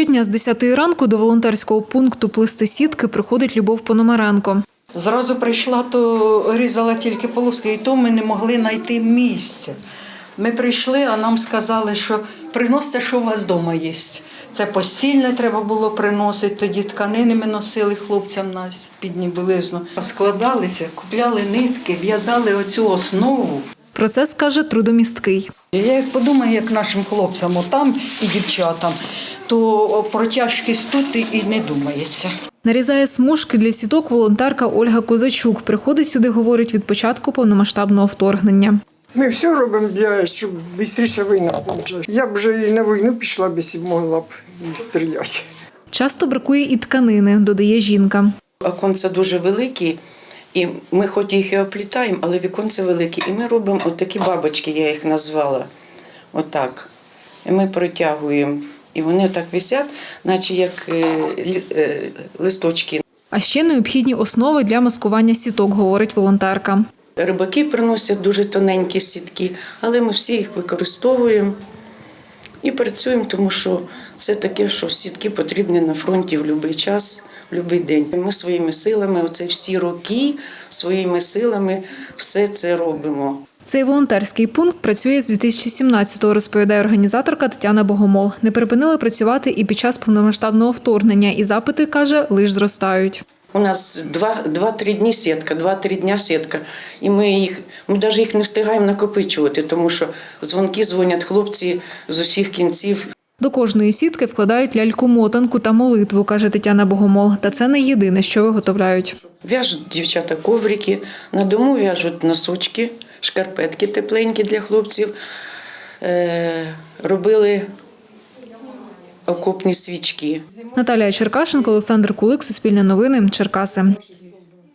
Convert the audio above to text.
Щодня з 10 ранку до волонтерського пункту плести сітки приходить Любов Пономаренко. Зразу прийшла, то різала тільки полоски, і то ми не могли знайти місця. Ми прийшли, а нам сказали, що приносите, що у вас вдома є. Це постільне треба було приносити, тоді тканини ми носили хлопцям на спідні білизну. Складалися, купляли нитки, в'язали оцю основу. Процес каже трудомісткий. Я як подумаю, як нашим хлопцям отам і дівчатам, то про тяжкість тут і не думається. Нарізає смужки для сіток волонтерка Ольга Козачук. Приходить сюди, говорить, від початку повномасштабного вторгнення. Ми все робимо, для, щоб швидше війна почалась. Я б вже і на війну пішла б, якщо б могла б стріляти. Часто бракує і тканини, додає жінка. Оконця дуже великі, і ми хоч їх і оплітаємо, але віконце великі. І ми робимо отакі бабочки, я їх назвала. Отак. І ми протягуємо. І вони так висять, наче як е, е, листочки. А ще необхідні основи для маскування сіток, говорить волонтерка. Рибаки приносять дуже тоненькі сітки, але ми всі їх використовуємо і працюємо, тому що це таке, що сітки потрібні на фронті в будь-який час, в будь-який день. Ми своїми силами, оце всі роки, своїми силами все це робимо. Цей волонтерський пункт працює з 2017-го, розповідає організаторка Тетяна Богомол. Не припинили працювати і під час повномасштабного вторгнення, і запити, каже, лише зростають. У нас два- два-три дні сітка, два-три дня сітка. І ми їх, ми навіть їх не встигаємо накопичувати, тому що дзвонки дзвонять хлопці з усіх кінців. До кожної сітки вкладають ляльку-мотанку та молитву, каже Тетяна Богомол. Та це не єдине, що виготовляють. В'яжуть дівчата коврики, на дому в'яжуть носочки, шкарпетки тепленькі для хлопців. Е, робили окопні свічки. Наталія Черкашенко, Олександр Кулик, Суспільне новини, Черкаси.